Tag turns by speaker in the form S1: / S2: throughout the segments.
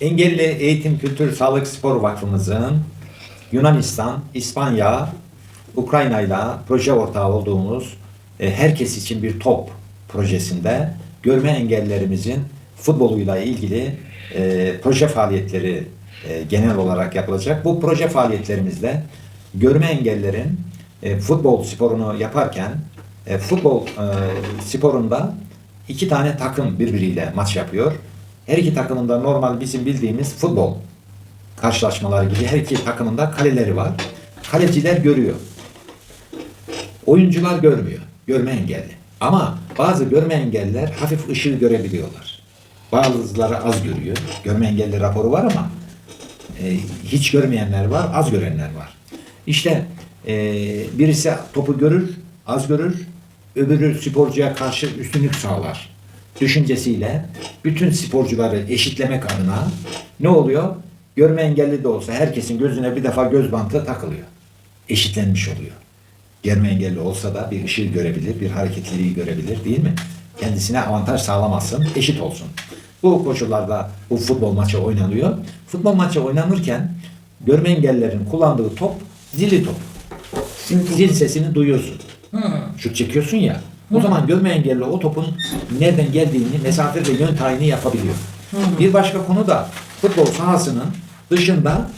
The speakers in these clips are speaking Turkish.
S1: Engelli Eğitim Kültür Sağlık Spor Vakfımızın Yunanistan, İspanya, Ukrayna ile proje ortağı olduğumuz e, herkes için bir top projesinde görme engellilerimizin futboluyla ilgili e, proje faaliyetleri e, genel olarak yapılacak. Bu proje faaliyetlerimizde görme engellilerin e, futbol sporunu yaparken e, futbol e, sporunda iki tane takım birbiriyle maç yapıyor. Her iki takımında normal bizim bildiğimiz futbol karşılaşmaları gibi her iki takımında kaleleri var. Kaleciler görüyor. Oyuncular görmüyor. Görme engelli. Ama bazı görme engelliler hafif ışığı görebiliyorlar. Bazıları az görüyor. Görme engelli raporu var ama e, hiç görmeyenler var, az görenler var. İşte e, birisi topu görür, az görür, öbürü sporcuya karşı üstünlük sağlar. Düşüncesiyle bütün sporcuları eşitlemek adına ne oluyor? Görme engelli de olsa herkesin gözüne bir defa göz bantı takılıyor. Eşitlenmiş oluyor. Görme engelli olsa da bir ışığı görebilir, bir hareketliliği görebilir değil mi? Kendisine avantaj sağlamasın, eşit olsun. Bu koşullarda bu futbol maçı oynanıyor. Futbol maçı oynanırken görme engellilerin kullandığı top zilli top. Zil sesini duyuyorsun. Şut çekiyorsun ya. O zaman görme engelli o topun nereden geldiğini, mesafe ve yön tayini yapabiliyor. Bir başka konu da futbol sahasının dışında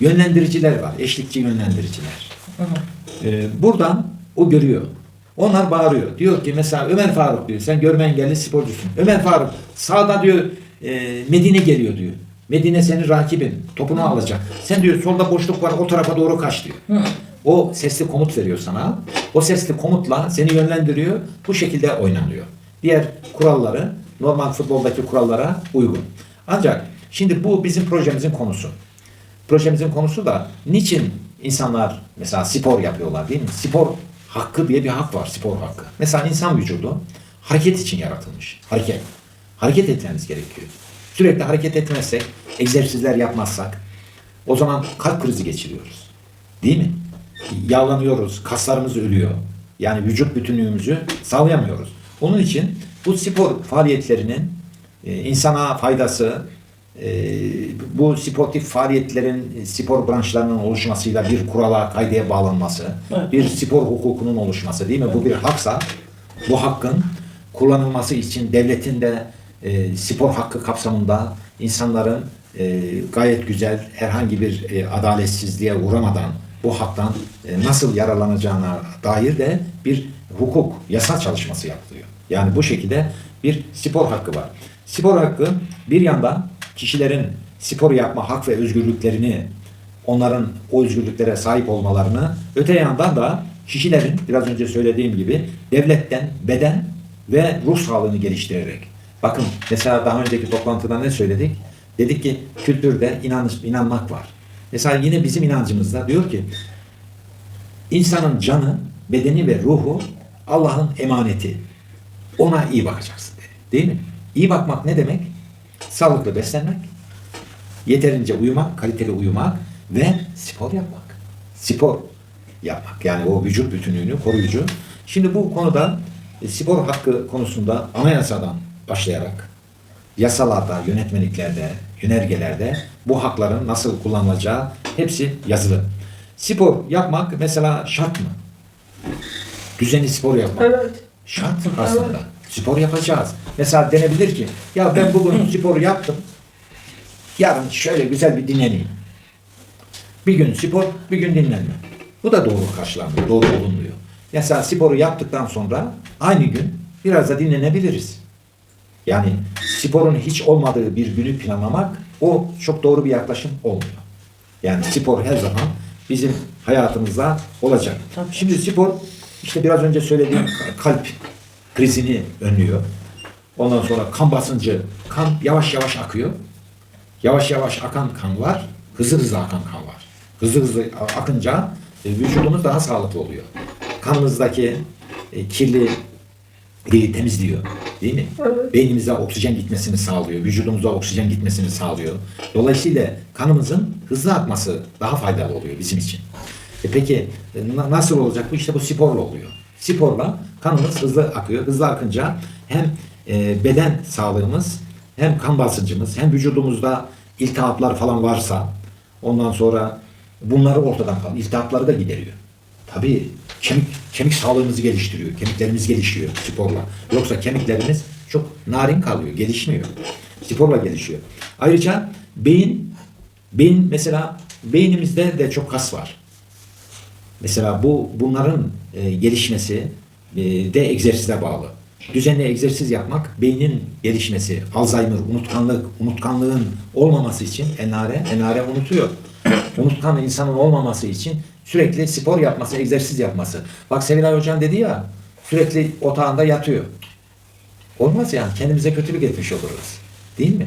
S1: yönlendiriciler var. Eşlikçi yönlendiriciler. Ee, buradan o görüyor. Onlar bağırıyor. Diyor ki mesela Ömer Faruk diyor. Sen görme engelli sporcusun. Ömer Faruk sağda diyor e, Medine geliyor diyor. Medine senin rakibin. Topunu alacak. Sen diyor solda boşluk var o tarafa doğru kaç diyor. O sesli komut veriyor sana. O sesli komutla seni yönlendiriyor. Bu şekilde oynanıyor. Diğer kuralları normal futboldaki kurallara uygun. Ancak şimdi bu bizim projemizin konusu. Projemizin konusu da niçin insanlar mesela spor yapıyorlar değil mi? Spor hakkı diye bir hak var spor hakkı. Mesela insan vücudu hareket için yaratılmış. Hareket. Hareket etmemiz gerekiyor. Sürekli hareket etmezsek, egzersizler yapmazsak o zaman kalp krizi geçiriyoruz. Değil mi? Yağlanıyoruz, kaslarımız ölüyor. Yani vücut bütünlüğümüzü sağlayamıyoruz. Onun için bu spor faaliyetlerinin e, insana faydası, e, bu sportif faaliyetlerin spor branşlarının oluşmasıyla bir kurala, kaydeye bağlanması,
S2: Evet.
S1: bir spor hukukunun oluşması değil mi? Bu bir haksa bu hakkın kullanılması için devletin de e, spor hakkı kapsamında insanların e, gayet güzel herhangi bir e, adaletsizliğe uğramadan bu haktan e, nasıl yararlanacağına dair de bir hukuk, yasa çalışması yapılıyor. Yani bu şekilde bir spor hakkı var. Spor hakkı bir yanda kişilerin spor yapma hak ve özgürlüklerini onların o özgürlüklere sahip olmalarını öte yandan da kişilerin biraz önce söylediğim gibi devletten beden ve ruh sağlığını geliştirerek. Bakın mesela daha önceki toplantıda ne söyledik? Dedik ki kültürde inanış, inanmak var. Mesela yine bizim inancımızda diyor ki insanın canı, bedeni ve ruhu Allah'ın emaneti. Ona iyi bakacaksın. Değil mi? İyi bakmak ne demek? Sağlıklı beslenmek, yeterince uyumak, kaliteli uyumak ve spor yapmak. Spor yapmak. Yani o vücut bütünlüğünü koruyucu. Şimdi bu konuda e, spor hakkı konusunda anayasadan başlayarak yasalarda, yönetmeliklerde, yönergelerde bu hakların nasıl kullanılacağı hepsi yazılı. Spor yapmak mesela şart mı? Düzenli spor yapmak.
S2: Evet.
S1: Şart aslında. Spor yapacağız. Mesela denebilir ki ya ben bugün spor yaptım. Yarın şöyle güzel bir dinleneyim. Bir gün spor, bir gün dinlenme. Bu da doğru karşılanmıyor, doğru bulunmuyor. Mesela sporu yaptıktan sonra aynı gün biraz da dinlenebiliriz. Yani sporun hiç olmadığı bir günü planlamak o çok doğru bir yaklaşım olmuyor. Yani spor her zaman bizim hayatımızda olacak.
S2: Tabii.
S1: Şimdi spor işte biraz önce söylediğim kalp krizini önlüyor. Ondan sonra kan basıncı, kan yavaş yavaş akıyor. Yavaş yavaş akan kan var, hızlı hızlı akan kan var. Hızlı hızlı akınca e, vücudumuz daha sağlıklı oluyor. Kanımızdaki e, kirli deri temizliyor. Değil mi?
S2: Evet.
S1: Beynimize oksijen gitmesini sağlıyor. Vücudumuza oksijen gitmesini sağlıyor. Dolayısıyla kanımızın hızlı akması daha faydalı oluyor bizim için. E peki na- nasıl olacak bu? İşte bu sporla oluyor. Sporla kanımız hızlı akıyor. Hızlı akınca hem e, beden sağlığımız hem kan basıncımız hem vücudumuzda iltihaplar falan varsa ondan sonra bunları ortadan kalır. İltihapları da gideriyor. Tabii kemik, kemik sağlığımızı geliştiriyor. Kemiklerimiz gelişiyor sporla. Yoksa kemiklerimiz çok narin kalıyor, gelişmiyor. Sporla gelişiyor. Ayrıca beyin, beyin mesela beynimizde de çok kas var. Mesela bu bunların e, gelişmesi e, de egzersize bağlı. Düzenli egzersiz yapmak beynin gelişmesi, Alzheimer, unutkanlık, unutkanlığın olmaması için enare, enare unutuyor. Unutkan insanın olmaması için sürekli spor yapması, egzersiz yapması. Bak Sevilay Hocam dedi ya, sürekli otağında yatıyor. Olmaz yani. Kendimize kötülük etmiş oluruz. Değil mi?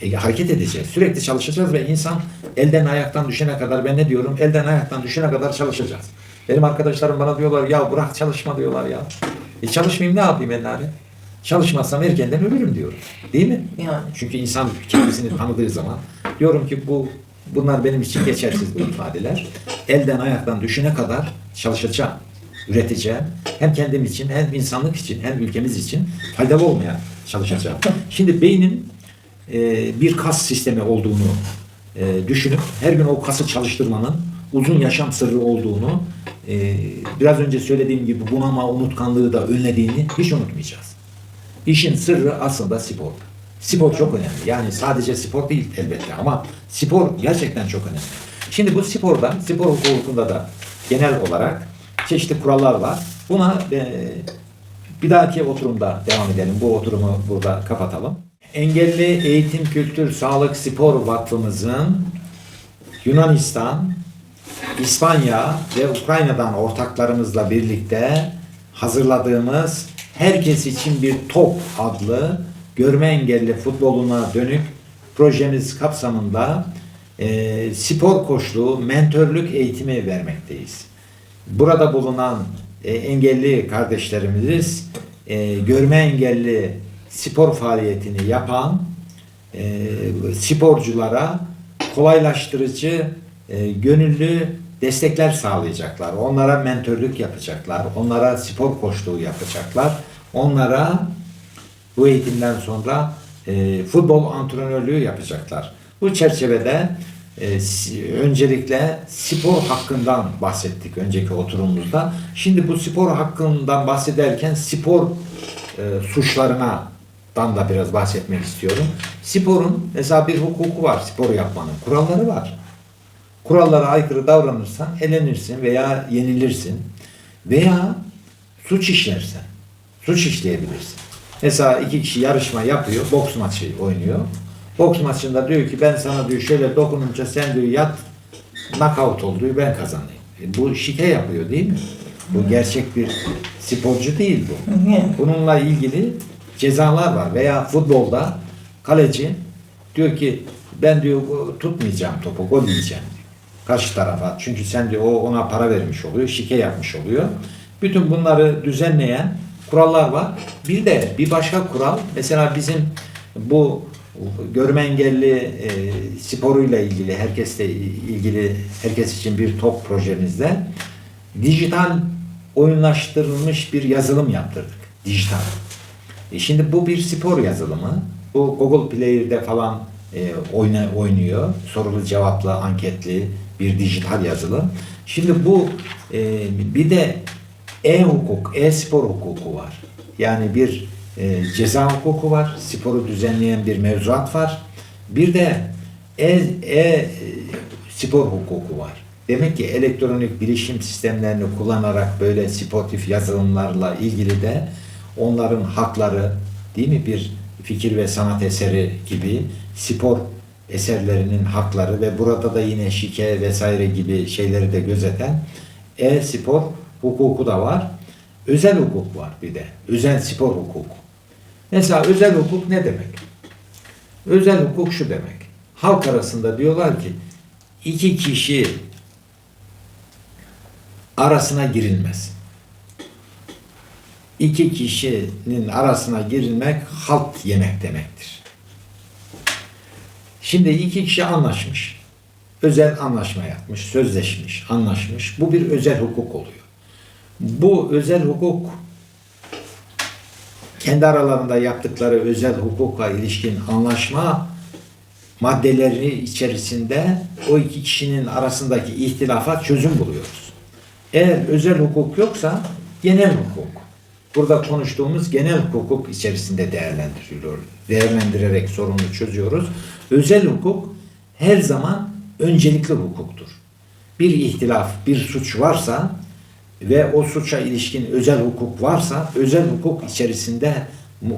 S1: E, hareket edeceğiz. Sürekli çalışacağız ve insan elden ayaktan düşene kadar ben ne diyorum? Elden ayaktan düşene kadar çalışacağız. Benim arkadaşlarım bana diyorlar ya bırak çalışma diyorlar ya. E çalışmayayım ne yapayım ben abi? Çalışmazsam erkenden ölürüm diyorum. Değil mi?
S2: Yani.
S1: Çünkü insan kendisini tanıdığı zaman diyorum ki bu bunlar benim için geçersiz bu ifadeler. Elden ayaktan düşene kadar çalışacağım, üreteceğim. Hem kendim için, hem insanlık için, hem ülkemiz için faydalı olmaya çalışacağım. Şimdi beynin e, bir kas sistemi olduğunu e, düşünüp her gün o kası çalıştırmanın uzun yaşam sırrı olduğunu e, biraz önce söylediğim gibi bunama unutkanlığı da önlediğini hiç unutmayacağız. İşin sırrı aslında spor. Spor çok önemli. Yani sadece spor değil elbette ama spor gerçekten çok önemli. Şimdi bu sporda, spor hukukunda da genel olarak çeşitli kurallar var. Buna e, bir dahaki oturumda devam edelim. Bu oturumu burada kapatalım. Engelli Eğitim Kültür Sağlık Spor Vakfımızın Yunanistan, İspanya ve Ukrayna'dan ortaklarımızla birlikte hazırladığımız Herkes için bir Top adlı görme engelli futboluna dönük projemiz kapsamında e, spor koçluğu, mentörlük eğitimi vermekteyiz. Burada bulunan e, engelli kardeşlerimiz e, görme engelli spor faaliyetini yapan e, sporculara kolaylaştırıcı, e, gönüllü destekler sağlayacaklar. Onlara mentörlük yapacaklar. Onlara spor koçluğu yapacaklar. Onlara bu eğitimden sonra e, futbol antrenörlüğü yapacaklar. Bu çerçevede e, öncelikle spor hakkından bahsettik önceki oturumumuzda. Şimdi bu spor hakkından bahsederken spor e, suçlarına dan da biraz bahsetmek istiyorum. Sporun mesela bir hukuku var spor yapmanın. Kuralları var. Kurallara aykırı davranırsan elenirsin veya yenilirsin. Veya suç işlersen suç işleyebilirsin. Mesela iki kişi yarışma yapıyor, boks maçı oynuyor. Boks maçında diyor ki ben sana diyor şöyle dokununca sen diyor yat, knockout ol diyor ben kazanayım. E, bu şike yapıyor değil mi? Bu gerçek bir sporcu değil bu. Bununla ilgili cezalar var veya futbolda kaleci diyor ki ben diyor tutmayacağım topu gol yiyeceğim. Karşı tarafa. Çünkü sen diyor o ona para vermiş oluyor, şike yapmış oluyor. Bütün bunları düzenleyen kurallar var. Bir de bir başka kural mesela bizim bu görme engelli e, sporuyla ilgili herkesle ilgili herkes için bir top projemizde dijital oyunlaştırılmış bir yazılım yaptırdık. Dijital. E şimdi bu bir spor yazılımı. Bu Google Play'de falan e, oyna, oynuyor. Sorulu cevaplı, anketli bir dijital yazılım. Şimdi bu e, bir de e-hukuk, e-spor hukuku var. Yani bir e, ceza hukuku var. Sporu düzenleyen bir mevzuat var. Bir de e, e, spor hukuku var. Demek ki elektronik bilişim sistemlerini kullanarak böyle sportif yazılımlarla ilgili de onların hakları değil mi bir fikir ve sanat eseri gibi spor eserlerinin hakları ve burada da yine şike vesaire gibi şeyleri de gözeten e-spor hukuku da var. Özel hukuk var bir de. Özel spor hukuku. Mesela özel hukuk ne demek? Özel hukuk şu demek. Halk arasında diyorlar ki iki kişi arasına girilmez. İki kişinin arasına girilmek halt yemek demektir. Şimdi iki kişi anlaşmış. Özel anlaşma yapmış, sözleşmiş, anlaşmış. Bu bir özel hukuk oluyor. Bu özel hukuk kendi aralarında yaptıkları özel hukuka ilişkin anlaşma maddeleri içerisinde o iki kişinin arasındaki ihtilafa çözüm buluyoruz. Eğer özel hukuk yoksa genel hukuk. Burada konuştuğumuz genel hukuk içerisinde değerlendiriliyor. Değerlendirerek sorunu çözüyoruz. Özel hukuk her zaman öncelikli hukuktur. Bir ihtilaf, bir suç varsa ve o suça ilişkin özel hukuk varsa özel hukuk içerisinde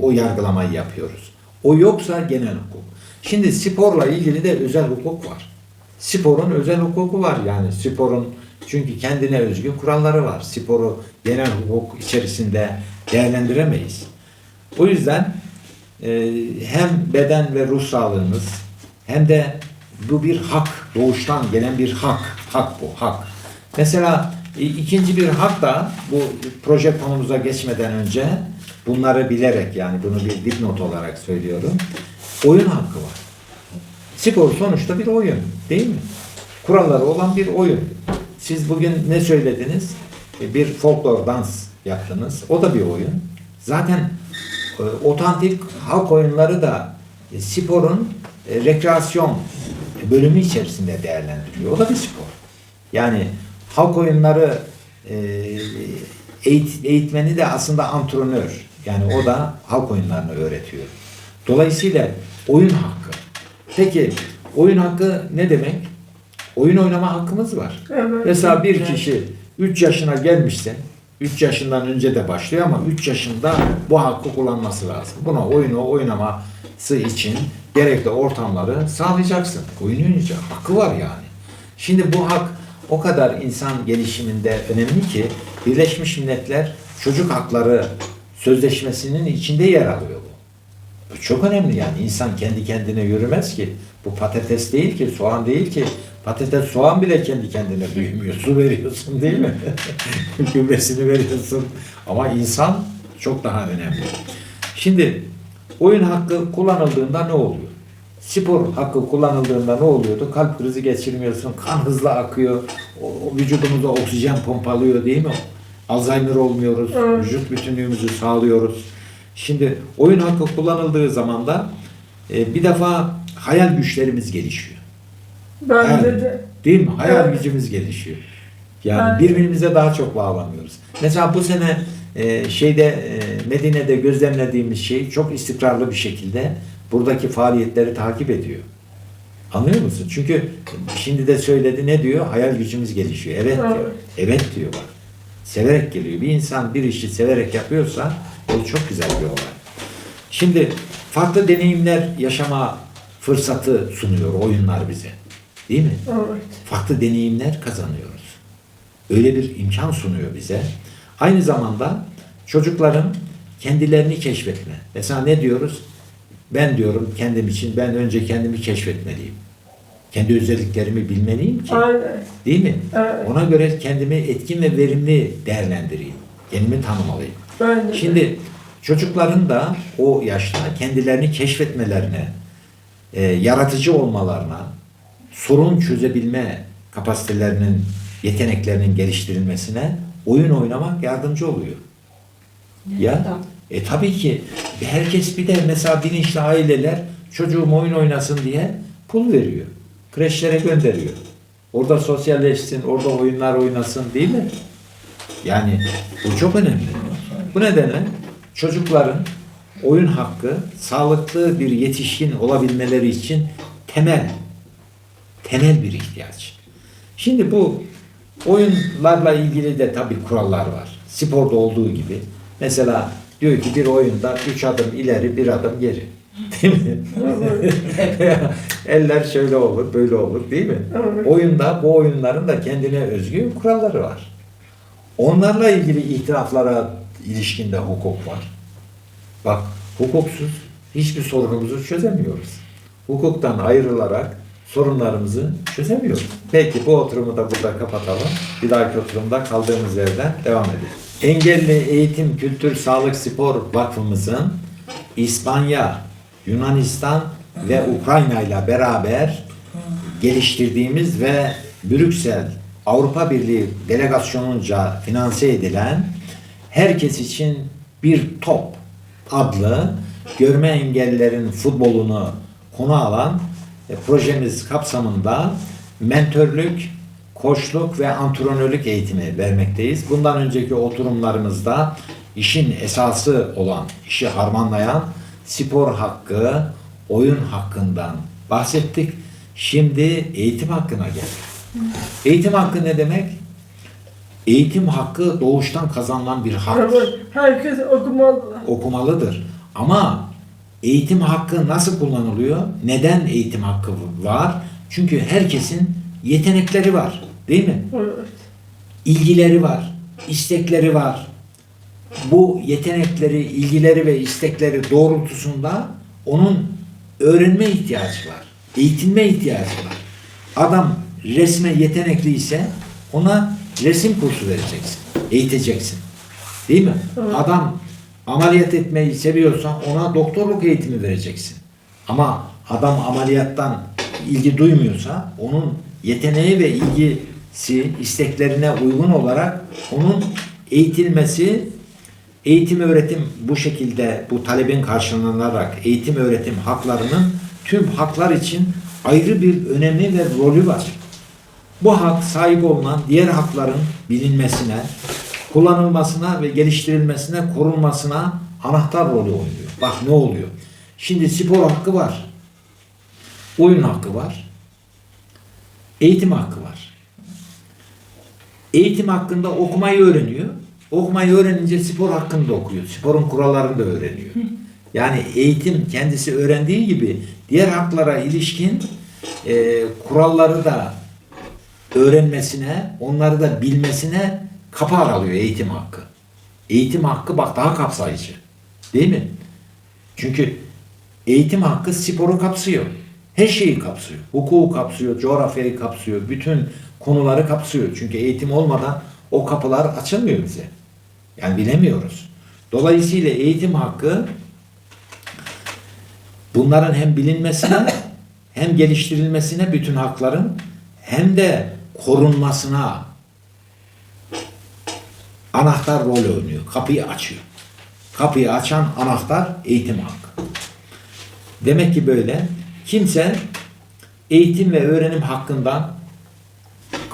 S1: o yargılamayı yapıyoruz. O yoksa genel hukuk. Şimdi sporla ilgili de özel hukuk var. Sporun özel hukuku var yani sporun çünkü kendine özgü kuralları var. Sporu genel hukuk içerisinde değerlendiremeyiz. O yüzden e, hem beden ve ruh sağlığımız hem de bu bir hak, doğuştan gelen bir hak. Hak bu, hak. Mesela ikinci bir hak da bu proje konumuza geçmeden önce bunları bilerek yani bunu bir dipnot olarak söylüyorum. Oyun hakkı var. Spor sonuçta bir oyun değil mi? Kuralları olan bir oyun. Siz bugün ne söylediniz? E, Bir folklor dans yaptınız. O da bir oyun. Zaten e, otantik halk oyunları da e, sporun e, rekreasyon bölümü içerisinde değerlendiriliyor. O da bir spor. Yani halk oyunları e, eğit, eğitmeni de aslında antrenör. Yani o da halk oyunlarını öğretiyor. Dolayısıyla oyun hakkı. Peki oyun hakkı ne demek? Oyun oynama hakkımız var.
S2: Evet.
S1: Mesela bir kişi 3 yaşına gelmişse 3 yaşından önce de başlıyor ama 3 yaşında bu hakkı kullanması lazım. Buna oyunu oynaması için gerekli ortamları sağlayacaksın. Oyun oynayacak. Hakkı var yani. Şimdi bu hak o kadar insan gelişiminde önemli ki Birleşmiş Milletler Çocuk Hakları Sözleşmesi'nin içinde yer alıyor bu. Bu çok önemli yani. İnsan kendi kendine yürümez ki. Bu patates değil ki, soğan değil ki. Patates, soğan bile kendi kendine büyümüyor. Su veriyorsun değil mi? Gübresini veriyorsun. Ama insan çok daha önemli. Şimdi oyun hakkı kullanıldığında ne oluyor? Spor hakkı kullanıldığında ne oluyordu? Kalp krizi geçirmiyorsun, kan hızlı akıyor, o, o vücudumuza oksijen pompalıyor değil mi? Alzheimer olmuyoruz,
S2: Evet.
S1: vücut bütünlüğümüzü sağlıyoruz. Şimdi oyun hakkı kullanıldığı zaman da e, bir defa hayal güçlerimiz gelişiyor.
S2: Bence
S1: Yani,
S2: de.
S1: Değil mi? Hayal
S2: Evet.
S1: gücümüz gelişiyor. Yani
S2: Evet.
S1: birbirimize daha çok bağlanıyoruz. Mesela bu sene e, şeyde e, Medine'de gözlemlediğimiz şey çok istikrarlı bir şekilde buradaki faaliyetleri takip ediyor. Anlıyor musun? Çünkü şimdi de söyledi ne diyor? Hayal gücümüz gelişiyor. Evet diyor.
S2: Evet.
S1: Diyor bak. Severek geliyor. Bir insan bir işi severek yapıyorsa o çok güzel bir olay. Şimdi farklı deneyimler yaşama fırsatı sunuyor oyunlar bize. Değil mi?
S2: Evet.
S1: farklı deneyimler kazanıyoruz. Öyle bir imkan sunuyor bize. Aynı zamanda çocukların kendilerini keşfetme. Mesela ne diyoruz? Ben diyorum kendim için ben önce kendimi keşfetmeliyim. Kendi özelliklerimi bilmeliyim ki.
S2: Aynen.
S1: Değil mi?
S2: Evet.
S1: Ona göre kendimi etkin ve verimli değerlendireyim. Kendimi tanımalıyım.
S2: De.
S1: Şimdi çocukların da o yaşta kendilerini keşfetmelerine, e, yaratıcı olmalarına, sorun çözebilme kapasitelerinin, yeteneklerinin geliştirilmesine oyun oynamak yardımcı oluyor. Ya e tabii ki herkes bir de mesela bilinçli aileler çocuğum oyun oynasın diye pul veriyor. Kreşlere gönderiyor. Orada sosyalleşsin, orada oyunlar oynasın değil mi? Yani bu çok önemli. Bu nedenle çocukların oyun hakkı sağlıklı bir yetişkin olabilmeleri için temel temel bir ihtiyaç. Şimdi bu oyunlarla ilgili de tabii kurallar var. Sporda olduğu gibi. Mesela diyor ki bir oyunda üç adım ileri bir adım geri. Değil mi? Eller şöyle olur, böyle olur değil mi? Oyunda bu oyunların da kendine özgü kuralları var. Onlarla ilgili ihtilaflara ilişkinde hukuk var. Bak hukuksuz hiçbir sorunumuzu çözemiyoruz. Hukuktan ayrılarak sorunlarımızı çözemiyoruz. Peki bu oturumu da burada kapatalım. Bir dahaki oturumda kaldığımız yerden devam edelim. Engelli Eğitim Kültür Sağlık Spor Vakfımızın İspanya, Yunanistan ve Ukrayna ile beraber geliştirdiğimiz ve Brüksel Avrupa Birliği delegasyonunca finanse edilen Herkes için bir top adlı görme engellilerin futbolunu konu alan e, projemiz kapsamında mentörlük, koçluk ve antrenörlük eğitimi vermekteyiz. Bundan önceki oturumlarımızda işin esası olan, işi harmanlayan spor hakkı, oyun hakkından bahsettik. Şimdi eğitim hakkına geldik. Eğitim hakkı ne demek? Eğitim hakkı doğuştan kazanılan bir haktır
S2: herkes okumalı.
S1: okumalıdır. Ama eğitim hakkı nasıl kullanılıyor? Neden eğitim hakkı var? Çünkü herkesin yetenekleri var. Değil mi?
S2: Evet.
S1: İlgileri var, istekleri var. Bu yetenekleri, ilgileri ve istekleri doğrultusunda onun öğrenme ihtiyacı var. Eğitilme ihtiyacı var. Adam resme yetenekli ise ona resim kursu vereceksin. Eğiteceksin. Değil mi?
S2: Evet.
S1: Adam ameliyat etmeyi seviyorsa ona doktorluk eğitimi vereceksin. Ama adam ameliyattan ilgi duymuyorsa onun yeteneği ve ilgisi isteklerine uygun olarak onun eğitilmesi eğitim öğretim bu şekilde bu talebin karşılanarak eğitim öğretim haklarının tüm haklar için ayrı bir önemi ve rolü var. Bu hak sahip olunan diğer hakların bilinmesine, kullanılmasına ve geliştirilmesine, korunmasına anahtar rolü oynuyor. Bak ne oluyor? Şimdi spor hakkı var. Oyun hakkı var. Eğitim hakkı var. Eğitim hakkında okumayı öğreniyor. Okumayı öğrenince spor hakkında okuyor. Sporun kurallarını da öğreniyor. Yani eğitim kendisi öğrendiği gibi diğer haklara ilişkin e, kuralları da öğrenmesine, onları da bilmesine kapı aralıyor eğitim hakkı. Eğitim hakkı bak daha kapsayıcı. Değil mi? Çünkü eğitim hakkı sporu kapsıyor. Her şeyi kapsıyor. Hukuku kapsıyor, coğrafyayı kapsıyor, bütün konuları kapsıyor. Çünkü eğitim olmadan o kapılar açılmıyor bize. Yani bilemiyoruz. Dolayısıyla eğitim hakkı bunların hem bilinmesine hem geliştirilmesine bütün hakların hem de korunmasına anahtar rol oynuyor. Kapıyı açıyor. Kapıyı açan anahtar eğitim hakkı. Demek ki böyle kimse eğitim ve öğrenim hakkından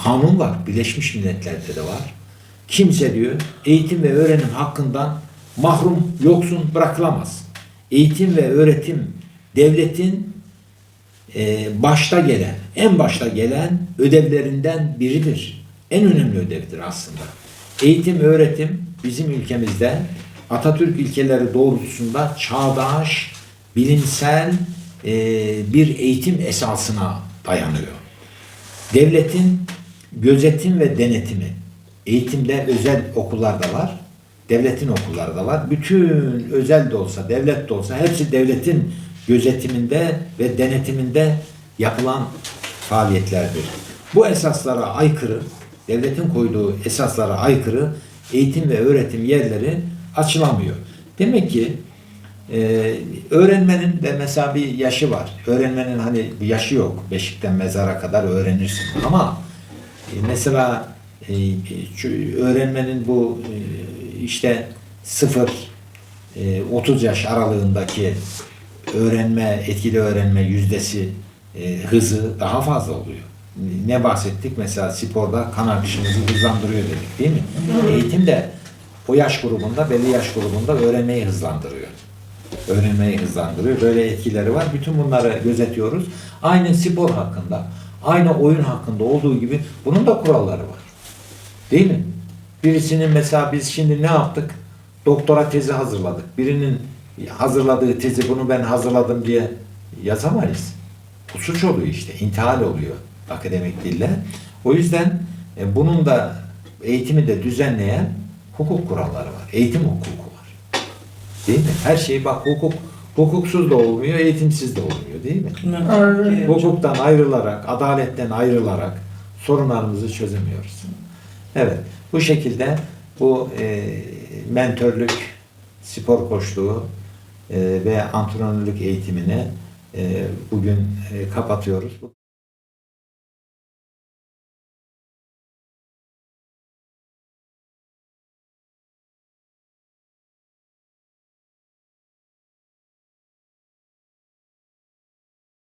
S1: kanun var. Birleşmiş Milletler'de de var. Kimse diyor eğitim ve öğrenim hakkından mahrum, yoksun bırakılamaz. Eğitim ve öğretim devletin e, başta gelen, en başta gelen ödevlerinden biridir. En önemli ödevdir aslında. Eğitim, öğretim bizim ülkemizde Atatürk ilkeleri doğrultusunda çağdaş, bilimsel e, bir eğitim esasına dayanıyor. Devletin gözetim ve denetimi, eğitimde özel okullar da var, devletin okulları da var. Bütün özel de olsa, devlet de olsa hepsi devletin gözetiminde ve denetiminde yapılan faaliyetlerdir. Bu esaslara aykırı, devletin koyduğu esaslara aykırı eğitim ve öğretim yerleri açılamıyor. Demek ki e, öğrenmenin de mesela bir yaşı var. Öğrenmenin hani bir yaşı yok. Beşikten mezara kadar öğrenirsin. Ama mesela e, öğrenmenin bu e, işte sıfır e, 30 yaş aralığındaki öğrenme, etkili öğrenme yüzdesi e, hızı daha fazla oluyor. Ne bahsettik? Mesela sporda kan akışımızı hızlandırıyor dedik değil mi? Eğitim de o yaş grubunda, belli yaş grubunda öğrenmeyi hızlandırıyor. Öğrenmeyi hızlandırıyor. Böyle etkileri var. Bütün bunları gözetiyoruz. Aynı spor hakkında, aynı oyun hakkında olduğu gibi bunun da kuralları var. Değil mi? Birisinin mesela biz şimdi ne yaptık? Doktora tezi hazırladık. Birinin hazırladığı tezi bunu ben hazırladım diye yazamayız. Bu suç oluyor işte. intihal oluyor akademik dille. O yüzden e, bunun da eğitimi de düzenleyen hukuk kuralları var. Eğitim hukuku var. Değil mi? Her şey bak hukuk hukuksuz da olmuyor, eğitimsiz de olmuyor değil mi?
S2: Aynen.
S1: Hukuktan ayrılarak, adaletten ayrılarak sorunlarımızı çözemiyoruz. Evet, bu şekilde bu e, mentörlük, spor koçluğu e, ve antrenörlük eğitimini e, bugün e, kapatıyoruz.